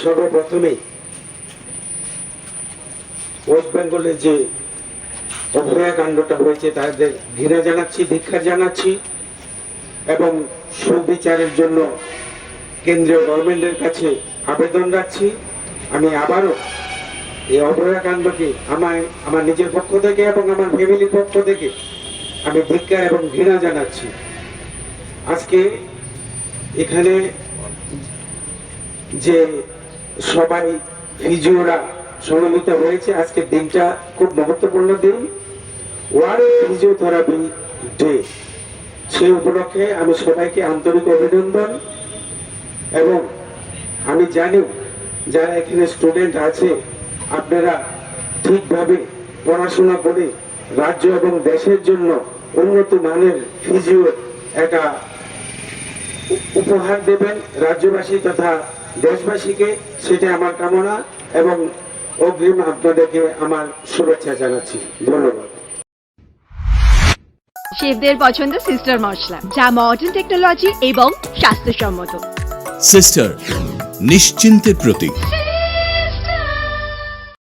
সর্বপ্রথমে ওয়েস্ট বেঙ্গলে যে অভয়াকাণ্ডটা হয়েছে, তাদের ঘৃণা জানাচ্ছি ধিক্ষার জানাচ্ছি এবং সুবিচারের জন্য কেন্দ্রীয় গভর্নমেন্টের কাছে আবেদন রাখছি। আমি আবারও এই অভয়াকাণ্ডকে আমায়, আমার নিজের পক্ষ থেকে এবং আমার ফ্যামিলির পক্ষ থেকে আমি ধিক্ষা এবং ঘৃণা জানাচ্ছি। আজকে এখানে যে সবাই ফিজিওরা সমন্বিত হয়েছে। আজকের দিনটা খুব মহত্বপূর্ণ দিন। ওয়ার্ল্ড ফিজিওথেরাপি ডে, সেই উপলক্ষে আমি সবাইকে আন্তরিক অভিনন্দন। এবং আমি জানি যারা এখানে স্টুডেন্ট আছে, আপনারা ঠিকভাবে পড়াশোনা করে রাজ্য এবং দেশের জন্য উন্নত মানের ফিজিও একটা উপহার দেবেন রাজ্যবাসী তথা দেশবাসীকে সেটা আমার কামনা এবং অগ্রিম আপনাদেরকে আমার শুভেচ্ছা জানাচ্ছি। ধন্যবাদ। শেফদের পছন্দ সিস্টার মশলা যা মডার্ন টেকনোলজি এবং স্বাস্থ্যসম্মত। সিস্টার নিশ্চিন্তের প্রতীক।